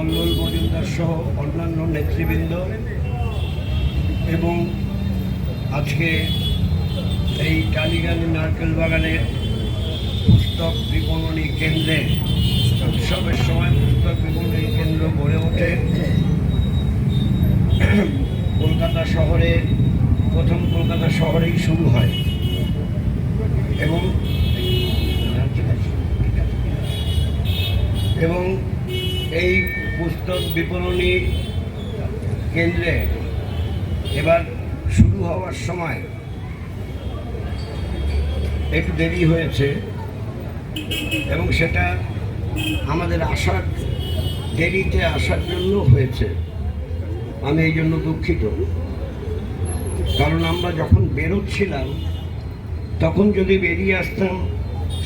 কল্লোল মজুমদার সহ অন্যান্য নেতৃবৃন্দ এবং আজকে এই টালিগানি নারকেল বাগানের পুস্তক বিপণনী কেন্দ্রে উৎসবের সময় পুস্তক বিপণনী কেন্দ্র গড়ে ওঠে। কলকাতা শহরে, প্রথম কলকাতা শহরেই শুরু হয়। এবং পুস্তক বিপণনী কেন্দ্রে এবার শুরু হওয়ার সময় একটু দেরি হয়েছে এবং সেটা আমাদের আসার দেরিতে আসার জন্য হয়েছে। আমি এই জন্য দুঃখিত। কারণ আমরা যখন বেরোচ্ছিলাম, তখন যদি বেরিয়ে আসতাম,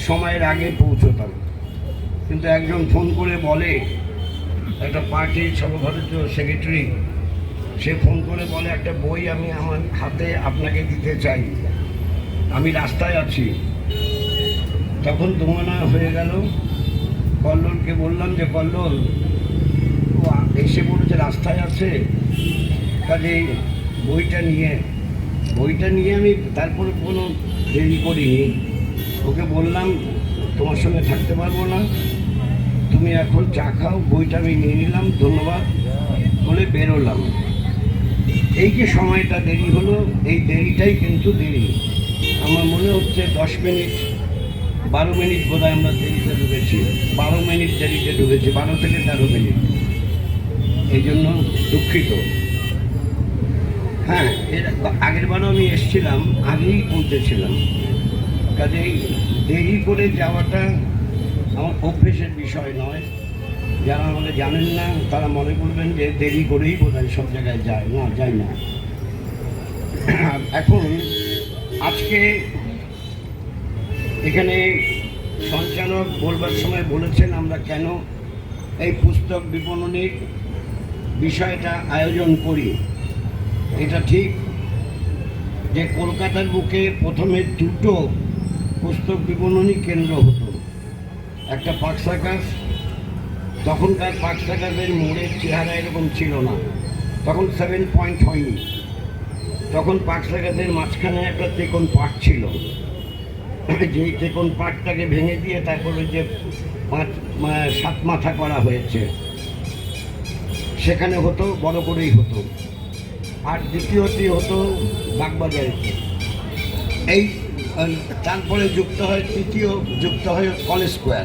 সময়ের আগে পৌঁছতাম। কিন্তু একজন ফোন করে বলে একটা পার্টির সর্বভারতীয় সেক্রেটারি সে ফোন করে বলে, একটা বই আমি আমার হাতে আপনাকে দিতে চাই। আমি রাস্তায় আছি। তখন দুমানা হয়ে গেল। কল্লোলকে বললাম যে, কল্লোল, ও এসে বলেছে রাস্তায় আছে। কাজে বইটা নিয়ে বইটা নিয়ে আমি তারপরে কোনো দেরি করিনি। ওকে বললাম, তোমার সঙ্গে থাকতে পারব না। তুমি এখন চা খাও, বইটা আমি নিয়ে নিলাম, ধন্যবাদ। বলে বেরোলাম। এই যে সময়টা দেরি হলো, এই দেরিটাই কিন্তু দেরি। আমার মনে হচ্ছে দশ মিনিট, বারো মিনিট বোধহয় আমরা দেরিতে ঢুকেছি। বারো মিনিট দেরিতে ঢুকেছি, বারো থেকে তেরো মিনিট। এই জন্য দুঃখিত। হ্যাঁ এর আগের বারও আমি এসেছিলাম, আগেই পৌঁছেছিলাম। কাজেই দেরি করে যাওয়াটা আমার অভ্যেসের বিষয় নয়। যারা আমাকে জানেন না, তারা মনে করবেন যে দেরি করেই বোধহয় সব জায়গায় যায়। না যায় না। এখন আজকে এখানে সঞ্চালক বলবার সময় বলেছেন আমরা কেন এই পুস্তক বিপণনীর বিষয়টা আয়োজন করি। এটা ঠিক যে কলকাতার বুকে প্রথমে দুটো পুস্তক বিপণনী কেন্দ্র হতো। একটা পাক সার্কাস, তখনকার পাক সার্কাসের মোড়ের চেহারা এরকম ছিল না। তখন সেভেন পয়েন্ট হয়নি। তখন পাক সার্কাসের মাঝখানে একটা তেকন পাট ছিল। যেই তেকন পাটটাকে ভেঙে দিয়ে তারপরে যে পাঁচ সাত মাথা করা হয়েছে। সেখানে হতো, বড় করেই হতো। আর দ্বিতীয়টি হতো বাগবাজারিতে। এই তারপরে যুক্ত হয়, তৃতীয় যুক্ত হয় কলেজ স্কোয়ার।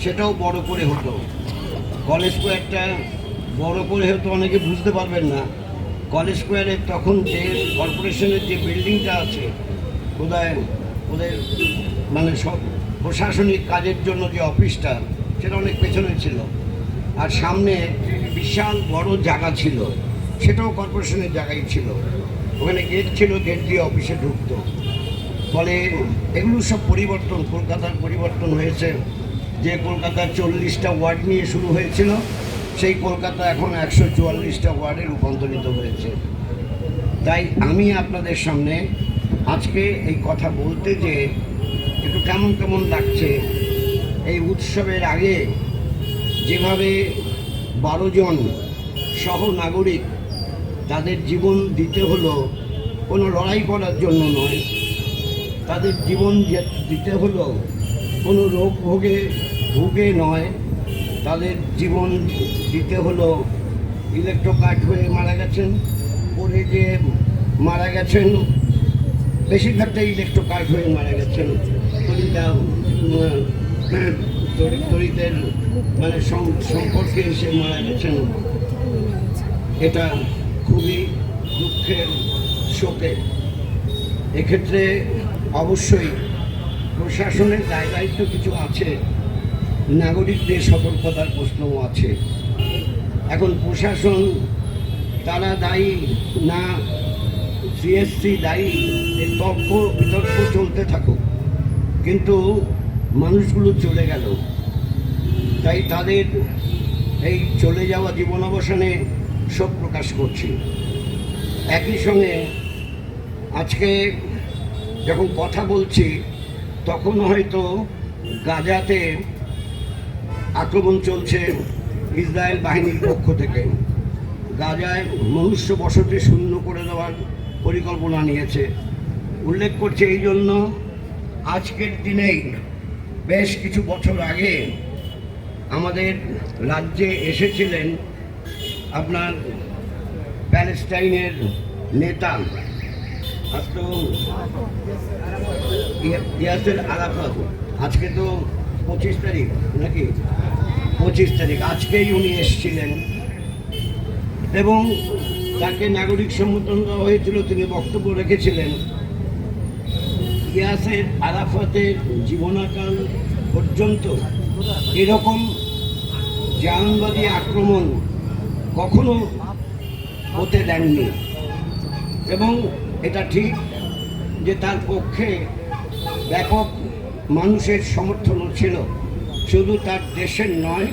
সেটাও বড় করে হতো। কলেজ স্কোয়ারটা বড় করে হতো অনেকে বুঝতে পারবেন না। কলেজ স্কোয়ারে তখন যে কর্পোরেশনের যে বিল্ডিংটা আছে, বোধহয় ওদের মানে সব প্রশাসনিক কাজের জন্য যে অফিসটা, সেটা অনেক পেছনে ছিল। আর সামনে বিশাল বড় জায়গা ছিল। সেটাও কর্পোরেশনের জায়গায় ছিল। ওখানে গেট ছিল গেট দিয়ে অফিসে ঢুকতো। ফলে এগুলো সব পরিবর্তন, কলকাতার পরিবর্তন হয়েছে। যে কলকাতার চল্লিশটা ওয়ার্ড নিয়ে শুরু হয়েছিল, সেই কলকাতা এখন একশো চুয়াল্লিশটা ওয়ার্ডে রূপান্তরিত হয়েছে। তাই আমি আপনাদের সামনে আজকে এই কথা বলতে যে একটু কেমন কেমন লাগছে, এই উৎসবের আগে যেভাবে বারো জন সহ নাগরিক তাদের জীবন দিতে হলো, কোনো লড়াই করার জন্য নয় তাদের জীবন দিতে হলো, কোনো রোগ ভোগে, ভুগে নয়। তাদের জীবন দিতে হলো ইলেকট্রোকার্ট হয়ে মারা গেছেন। পরে যে মারা গেছেন বেশিরভাগটাই ইলেকট্রোকার্ট হয়ে মারা গেছেন। তরিতা তরিতের মানে সম্পর্কে এসে মারা গেছেন। এটা খুবই দুঃখের শোকের এক্ষেত্রে অবশ্যই প্রশাসনের দায় দায়িত্ব কিছু আছে, নাগরিকদের সতর্কতার প্রশ্নও আছে। এখন প্রশাসন, তারা দায়ী না, সিএসসি দায়ী এই তর্ক, বিতর্ক চলতে থাকুক। কিন্তু মানুষগুলো চলে গেল। তাই তাদের এই চলে যাওয়া জীবনাবসানে শোক প্রকাশ করছি। একই সঙ্গে আজকে যখন কথা বলছি, তখন হয়তো গাজাতে আক্রমণ চলছে ইসরায়েল বাহিনীর পক্ষ থেকে। গাজায় মনুষ্য বসতি শূন্য করে দেওয়ার পরিকল্পনা নিয়েছে। উল্লেখ করছে এই জন্য আজকের দিনেই বেশ কিছু বছর আগে আমাদের রাজ্যে এসেছিলেন আপনার প্যালেস্টাইনের নেতা আরাফাত। আজকে তো পঁচিশ তারিখ, নাকি? পঁচিশ তারিখ, আজকেই উনি এসেছিলেন। এবং তাকে নাগরিক সম্বোধন দেওয়া হয়েছিল, তিনি বক্তব্য রেখেছিলেন। ইয়াসের আরাফাতের জীবনাকাল পর্যন্ত এরকম জাহানবাদী আক্রমণ কখনো হতে দেননি। এবং এটা ঠিক যে তার পক্ষে ব্যাপক মানুষের সমর্থনও ছিল, শুধু তার দেশের নয়,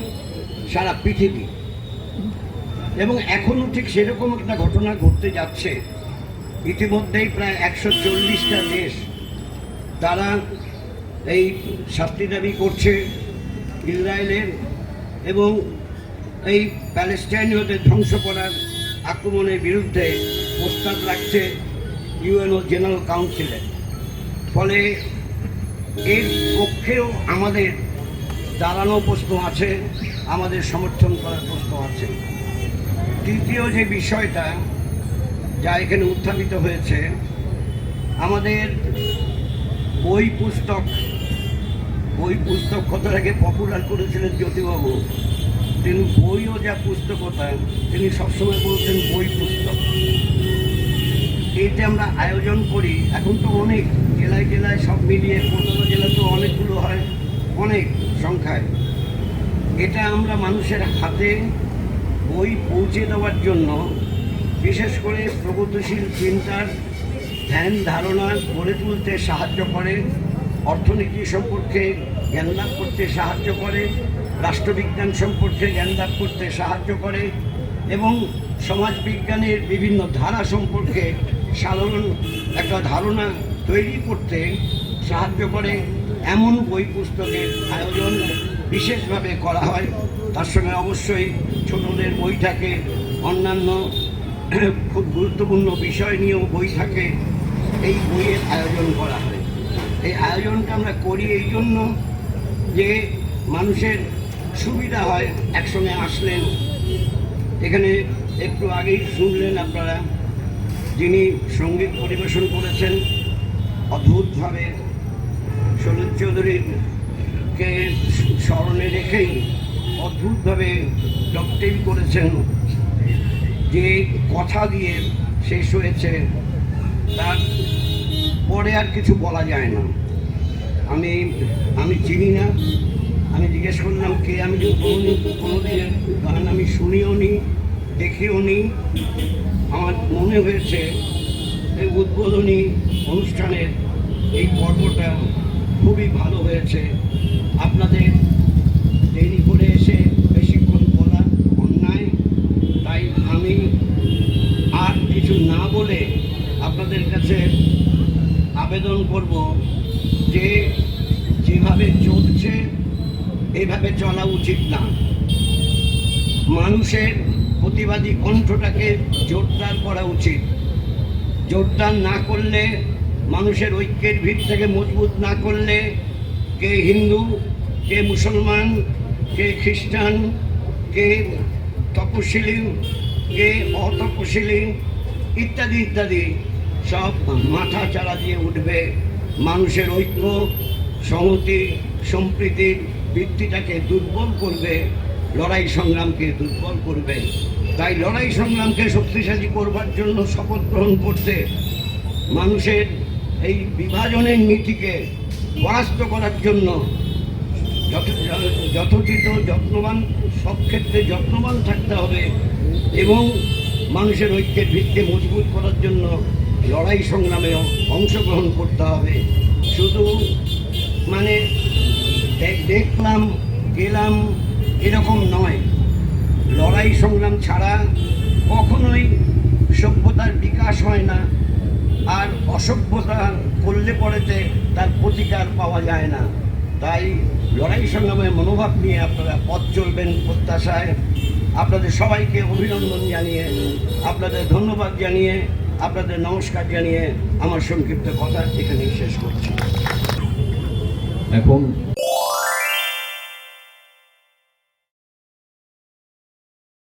সারা পৃথিবী। এবং এখনও ঠিক সেরকম একটা ঘটনা ঘটতে যাচ্ছে। ইতিমধ্যেই প্রায় একশো চল্লিশটা দেশ তারা এই শাস্তি দাবি করছে ইসরায়েলের এবং এই প্যালেস্টাইনীয়দের ধ্বংস করার আক্রমণের বিরুদ্ধে প্রস্তাব রাখছে ইউএনও জেনারেল কাউন্সিলে ফলে এর পক্ষেও আমাদের দাঁড়ানো প্রশ্ন আছে, আমাদের সমর্থন করার প্রশ্ন আছে। তৃতীয় যে বিষয়টা, যা এখানে উত্থাপিত হয়েছে, আমাদের বই পুস্তক বই পুস্তক কথাটাকে পপুলার করেছিলেন জ্যোতিবাবু। তিনি বইও যা পুস্তকতা, তিনি সবসময় বলতেন বই পুস্তক। এইটা আমরা আয়োজন করি, এখন তো অনেক জেলায় জেলায় সব মিলিয়ে কলকাতা জেলা তো অনেকগুলো হয়, অনেক সংখ্যায়। এটা আমরা মানুষের হাতে বই পৌঁছে দেওয়ার জন্য বিশেষ করে প্রগতিশীল চিন্তার ধ্যান ধারণা গড়ে তুলতে সাহায্য করে, অর্থনীতি সম্পর্কে জ্ঞান লাভ করতে সাহায্য করে, রাষ্ট্রবিজ্ঞান সম্পর্কে জ্ঞান লাভ করতে সাহায্য করে, এবং সমাজবিজ্ঞানের বিভিন্ন ধারা সম্পর্কে সাধারণ একটা ধারণা তৈরি করতে সাহায্য করে। এমন বই পুস্তকের আয়োজন বিশেষভাবে করা হয়। তার সঙ্গে অবশ্যই ছোটদের বই থাকে। অন্যান্য খুব গুরুত্বপূর্ণ বিষয় নিয়েও বই থাকে। এই বইয়ের আয়োজন করা হয়। এই আয়োজনটা আমরা করি এই জন্য যে মানুষের সুবিধা হয় একসঙ্গে আসলেন। এখানে একটু আগেই শুনলেন আপনারা। যিনি সংগীত পরিবেশন করেছেন, অদ্ভুতভাবে সলিল চৌধুরীকে স্মরণে রেখেই অদ্ভুতভাবে ডকটেল করেছেন। যে কথা দিয়ে শেষ হয়েছে, তার পরে আর কিছু বলা যায় না। আমি আমি চিনি না। আমি জিজ্ঞেস করলাম, কে? আমি যে কোনোদিন কোনোদিনের গান আমি শুনিও নি, দেখিও নি। আমার মনে হয়েছে এই উদ্বোধনী অনুষ্ঠানের এই পর্বটা খুবই ভালো হয়েছে। আপনাদের দেরি করে এসে বেশিক্ষণ বলা অন্যায়, তাই আমি আর কিছু না বলে আপনাদের কাছে আবেদন করব যে যেভাবে চলছে, এভাবে চলা উচিত না। মানুষের প্রতিবাদী কণ্ঠটাকে জোরদার করা উচিত। জোরদার না করলে, মানুষের ঐক্যের ভিত থেকে মজবুত না করলে, কে হিন্দু, কে মুসলমান, কে খ্রিস্টান, কে তপশিলি, কে অতপশিলি, ইত্যাদি ইত্যাদি, সব মাথা চারা দিয়ে উঠবে। মানুষের ঐক্য, সংহতি, সম্প্রীতির ভিত্তিটাকে দুর্বল করবে। লড়াই সংগ্রামকে দুর্বল করবে। তাই লড়াই সংগ্রামকে শক্তিশালী করবার জন্য শপথ গ্রহণ করতে মানুষের এই বিভাজনের নীতিকে পরাস্ত করার জন্য যথ- যথোচিত, যত্নবান, সব ক্ষেত্রে যত্নবান থাকতে হবে এবং মানুষের ঐক্যের ভিত্তি মজবুত করার জন্য লড়াই সংগ্রামে অংশগ্রহণ করতে হবে। শুধু মানে দেখলাম, গেলাম এরকম নয়। লড়াই সংগ্রাম ছাড়া কখনোই সভ্যতার বিকাশ হয় না, আর অসভ্যতা করলে পরেতে তার প্রতিকার পাওয়া যায় না। তাই লড়াই সংগ্রামের মনোভাব নিয়ে আপনারা পথ চলবেন প্রত্যাশায়। আপনাদের সবাইকে অভিনন্দন জানিয়ে, আপনাদের ধন্যবাদ জানিয়ে, আপনাদের নমস্কার জানিয়ে আমার সংক্ষিপ্ত কথা এখানেই শেষ করছি। এখন